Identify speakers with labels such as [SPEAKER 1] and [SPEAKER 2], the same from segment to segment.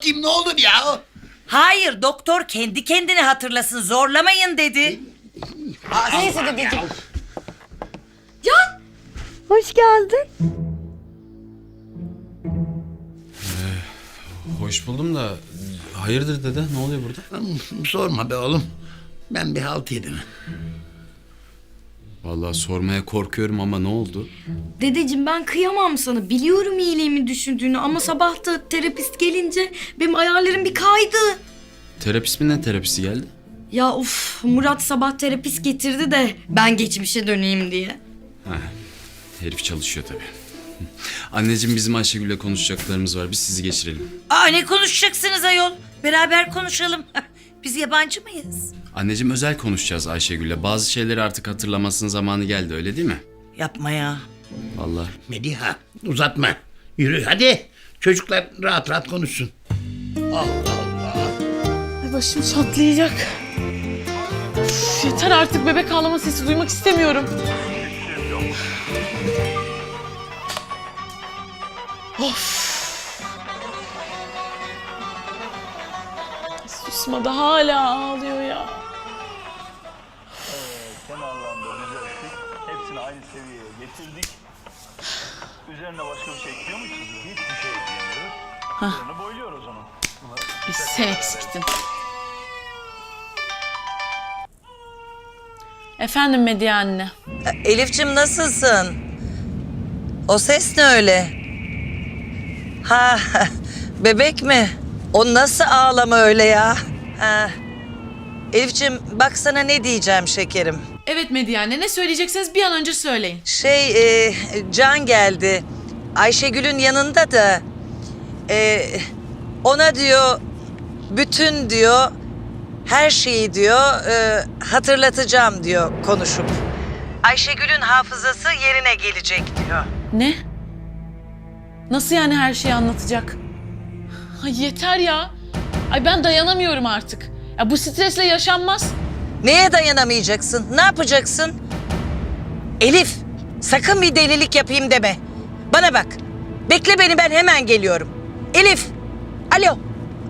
[SPEAKER 1] Kim ne olur ya?
[SPEAKER 2] Hayır doktor kendi kendine hatırlasın zorlamayın dedi.
[SPEAKER 3] Neyse dedeciğim.
[SPEAKER 4] Hoş geldin.
[SPEAKER 5] Hoş buldum da hayırdır dede ne oluyor burada?
[SPEAKER 1] Sorma be oğlum. Ben bir halt yedim.
[SPEAKER 5] Vallahi sormaya korkuyorum ama ne oldu?
[SPEAKER 3] Dedeciğim ben kıyamam sana. Biliyorum iyiliğimi düşündüğünü ama sabah da terapist gelince benim ayarlarım bir kaydı.
[SPEAKER 5] Terapist mi ne terapisi geldi?
[SPEAKER 3] Ya of Murat sabah terapist getirdi de ben geçmişe döneyim diye.
[SPEAKER 5] Herif çalışıyor tabii. Anneciğim bizim Ayşegül'le konuşacaklarımız var. Biz sizi geçirelim.
[SPEAKER 2] Aa ne konuşacaksınız ayol? Beraber konuşalım. Biz yabancı mıyız?
[SPEAKER 5] Anneciğim özel konuşacağız Ayşegül'le. Bazı şeyleri artık hatırlamasının zamanı geldi öyle değil mi?
[SPEAKER 2] Yapma ya.
[SPEAKER 5] Vallahi.
[SPEAKER 1] Mediha uzatma. Yürü hadi. Çocuklar rahat rahat konuşsun. Allah Allah.
[SPEAKER 6] Ay başım çatlayacak. Üf, yeter artık bebek ağlama sesi duymak istemiyorum. Of. Susmadı hala ağlıyor ya.
[SPEAKER 7] Getirdik. Üzerine başka bir şey ekliyor muyuz? Hiçbir şey eklemiyoruz. Üzerine boyuyoruz onu.
[SPEAKER 6] Bir sen eksiktin. Efendim Medya anne.
[SPEAKER 2] Elifçim nasılsın? O ses ne öyle? Ha bebek mi? O nasıl ağlama öyle ya? Ha. Elifçim bak sana ne diyeceğim şekerim.
[SPEAKER 6] Evet Medya anne ne söyleyecekseniz bir an önce söyleyin.
[SPEAKER 2] Şey e, Can geldi. Ayşegül'ün yanında da e, ona diyor bütün diyor her şeyi diyor e, hatırlatacağım diyor konuşup. Ayşegül'ün hafızası yerine gelecek diyor.
[SPEAKER 6] Ne? Nasıl yani her şeyi anlatacak? Ay yeter ya. Ay ben dayanamıyorum artık. Ya bu stresle yaşanmaz.
[SPEAKER 2] Neye dayanamayacaksın? Ne yapacaksın? Elif, sakın bir delilik yapayım deme. Bana bak. Bekle beni ben hemen geliyorum. Elif. Alo.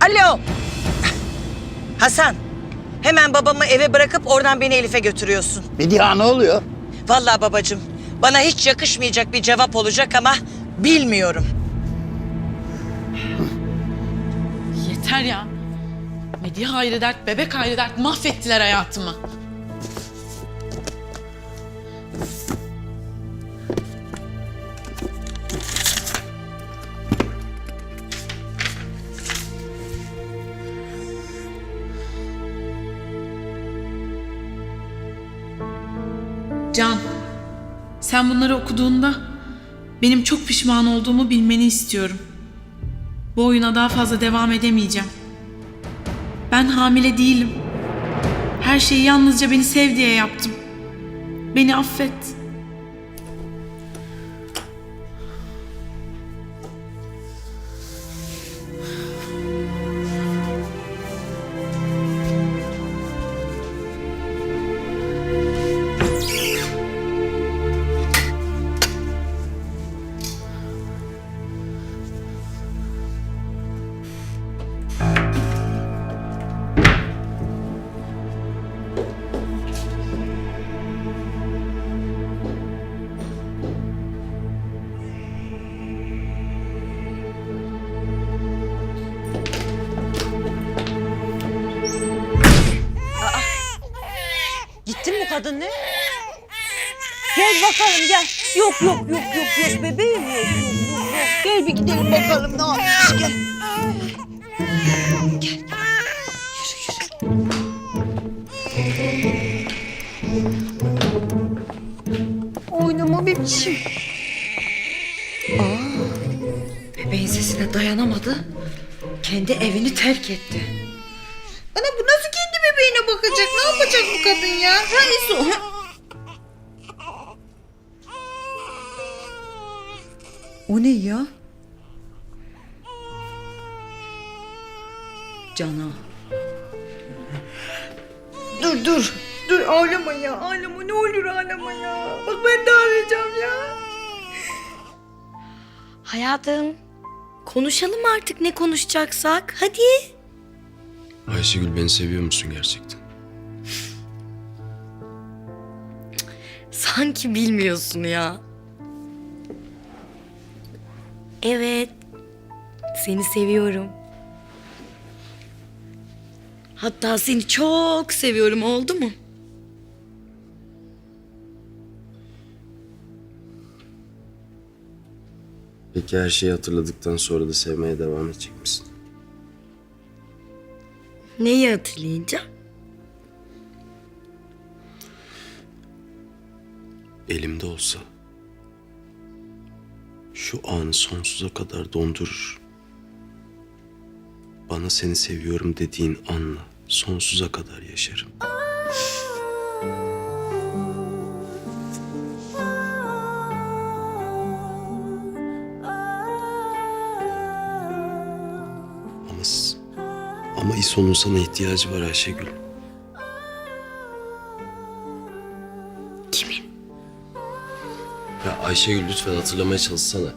[SPEAKER 2] Alo. Hasan. Hemen babamı eve bırakıp oradan beni Elif'e götürüyorsun.
[SPEAKER 1] Mediha ne oluyor?
[SPEAKER 2] Vallahi babacığım bana hiç yakışmayacak bir cevap olacak ama bilmiyorum.
[SPEAKER 6] Yeter ya. Medya ayrı dert, bebek ayrı dert. Mahvettiler hayatımı. Can, sen bunları okuduğunda benim çok pişman olduğumu bilmeni istiyorum. Bu oyuna daha fazla devam edemeyeceğim. Ben hamile değilim. Her şeyi yalnızca beni sev diye yaptım. Beni affet.
[SPEAKER 4] Kadın ne? Gel bakalım gel. Yok yok yok yok yok bebeğim yok yok yok. Gel bir gidelim bakalım ne yapmış gel. Gel. Yürü yürü. Oynama bebişim.
[SPEAKER 3] Bebeğin sesine dayanamadı. Kendi evini terk etti. Ana bu nasıl kendi bebeğine bakacak? Ne yapacak bu kadın ya? Ha Esu? O ne ya? Cana. Dur dur. Dur ağlama ya. Ağlama ne olur ağlama ya. Bak ben de ağlayacağım ya. Hayatım konuşalım artık ne konuşacaksak. Hadi.
[SPEAKER 8] Ayşegül beni seviyor musun gerçekten?
[SPEAKER 3] Sanki bilmiyorsun ya. Evet. Seni seviyorum. Hatta seni çok seviyorum oldu mu?
[SPEAKER 8] Peki her şeyi hatırladıktan sonra da sevmeye devam edecek misin?
[SPEAKER 3] Neyi hatırlayınca?
[SPEAKER 8] Elimde olsa şu anı sonsuza kadar dondurur. Bana seni seviyorum dediğin anla sonsuza kadar yaşarım. Ama ama İso'nun sana ihtiyacı var Ayşegül. Ayşegül lütfen hatırlamaya çalışsana.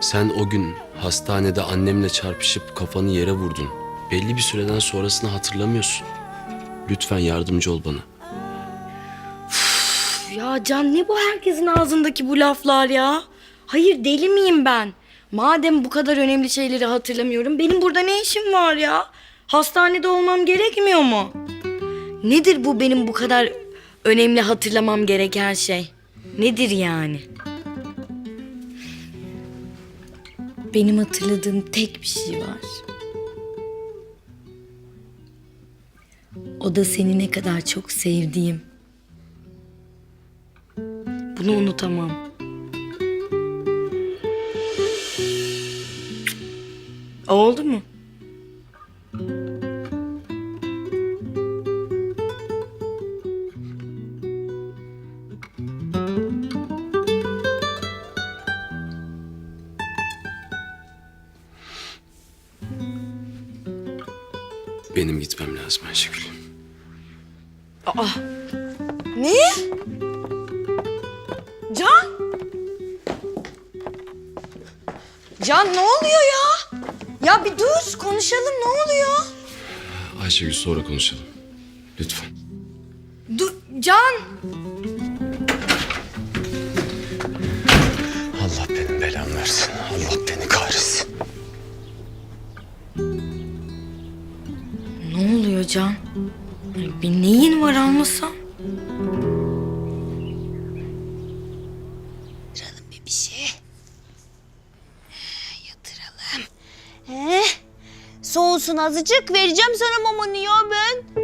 [SPEAKER 8] Sen o gün hastanede annemle çarpışıp kafanı yere vurdun. Belli bir süreden sonrasını hatırlamıyorsun. Lütfen yardımcı ol bana.
[SPEAKER 3] Ya Can ne bu herkesin ağzındaki bu laflar ya? Hayır deli miyim ben? Madem bu kadar önemli şeyleri hatırlamıyorum benim burada ne işim var ya? Hastanede olmam gerekmiyor mu? Nedir bu benim bu kadar önemli hatırlamam gereken şey? Nedir yani? Benim hatırladığım tek bir şey var. O da seni ne kadar çok sevdiğim. Bunu unutamam. Oldu mu? Ne? Can? Can ne oluyor ya? Ya bir dur konuşalım ne oluyor?
[SPEAKER 8] Ayşegül sonra konuşalım. Lütfen.
[SPEAKER 3] Dur Can.
[SPEAKER 8] Allah benim belamı versin. Allah beni kahretsin.
[SPEAKER 3] Ne oluyor Can? Bir neyin var anlasam?
[SPEAKER 9] Yatıralım bir bir şey. Yatıralım. Eh, soğusun azıcık vereceğim sana mamanı ya ben.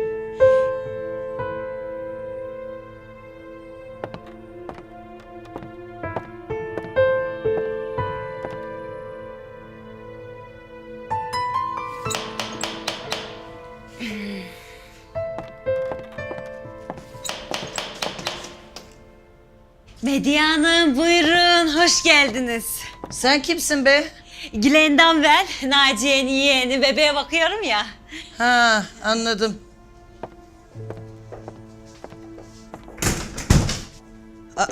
[SPEAKER 4] Medya Hanım buyurun hoş geldiniz.
[SPEAKER 2] Sen kimsin be?
[SPEAKER 4] Gülendam ben Naciye'nin yeğeni bebeğe bakıyorum ya.
[SPEAKER 2] Ha anladım. Aa,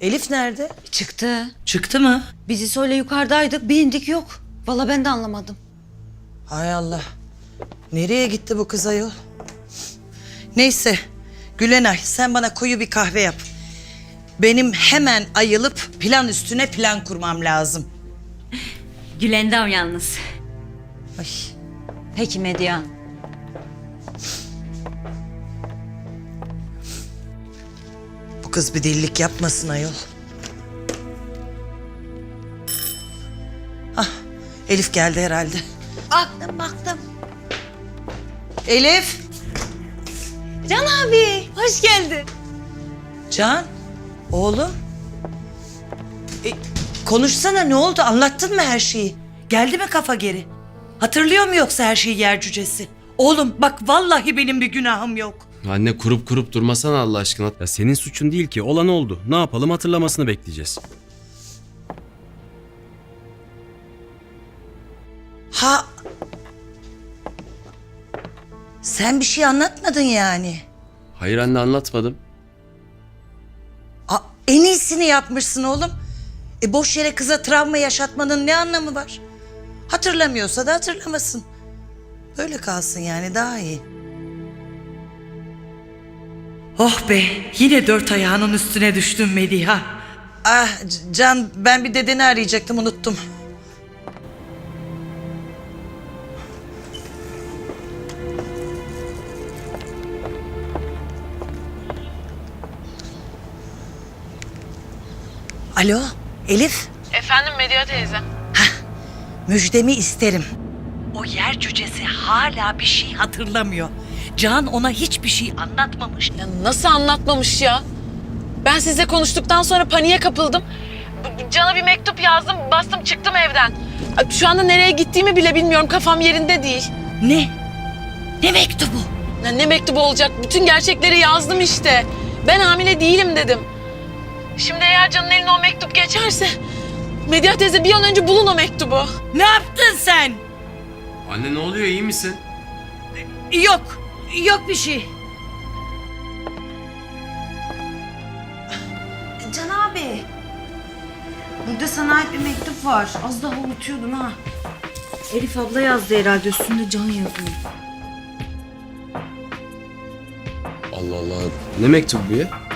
[SPEAKER 2] Elif nerede?
[SPEAKER 4] Çıktı.
[SPEAKER 2] Çıktı mı?
[SPEAKER 4] Bizi söyle yukarıdaydık bir indik yok. Valla ben de anlamadım.
[SPEAKER 2] Hay Allah. Nereye gitti bu kız ayol? Neyse. Gülenay sen bana koyu bir kahve yap. Benim hemen ayılıp plan üstüne plan kurmam lazım.
[SPEAKER 4] Gülendam yalnız.
[SPEAKER 2] Ay.
[SPEAKER 4] Peki Medya.
[SPEAKER 2] Bu kız bir delilik yapmasın ayol. Ah, Elif geldi herhalde.
[SPEAKER 4] Baktım baktım.
[SPEAKER 2] Elif,
[SPEAKER 4] Can abi hoş geldin.
[SPEAKER 2] Can, oğlum. E, konuşsana ne oldu? Anlattın mı her şeyi? Geldi mi kafa geri? Hatırlıyor mu yoksa her şeyi yer cücesi? Oğlum bak vallahi benim bir günahım yok.
[SPEAKER 8] Anne kurup kurup durmasana Allah aşkına.
[SPEAKER 5] Ya senin suçun değil ki. Olan oldu. Ne yapalım hatırlamasını bekleyeceğiz.
[SPEAKER 2] Ha... Sen bir şey anlatmadın yani.
[SPEAKER 8] Hayır anne anlatmadım.
[SPEAKER 2] En iyisini yapmışsın oğlum. E boş yere kıza travma yaşatmanın ne anlamı var? Hatırlamıyorsa da hatırlamasın. Böyle kalsın yani daha iyi.
[SPEAKER 10] Oh be yine dört ayağının üstüne düştün Mediha.
[SPEAKER 2] Ah Can ben bir dedeni arayacaktım unuttum. Alo Elif
[SPEAKER 6] Efendim Medya teyze.
[SPEAKER 2] müjdemi isterim. O yer cücesi hala bir şey hatırlamıyor. Can ona hiçbir şey anlatmamış.
[SPEAKER 6] Ya nasıl anlatmamış ya? Ben sizle konuştuktan sonra paniğe kapıldım. Can'a bir mektup yazdım, bastım çıktım evden. Şu anda nereye gittiğimi bile bilmiyorum, kafam yerinde değil.
[SPEAKER 2] Ne? Ne mektubu?
[SPEAKER 6] Ya ne mektubu olacak? Bütün gerçekleri yazdım işte. Ben hamile değilim dedim. Şimdi eğer Can'ın eline o mektup geçerse... Medya teyze bir an önce bulun o mektubu.
[SPEAKER 10] Ne yaptın sen?
[SPEAKER 8] Anne ne oluyor iyi misin?
[SPEAKER 10] Yok yok bir şey.
[SPEAKER 11] Can abi. Burada sana ait bir mektup var. Az daha unutuyordum ha. Elif abla yazdı herhalde üstünde can yazıyor.
[SPEAKER 8] Allah Allah. Ne mektubu bu ya?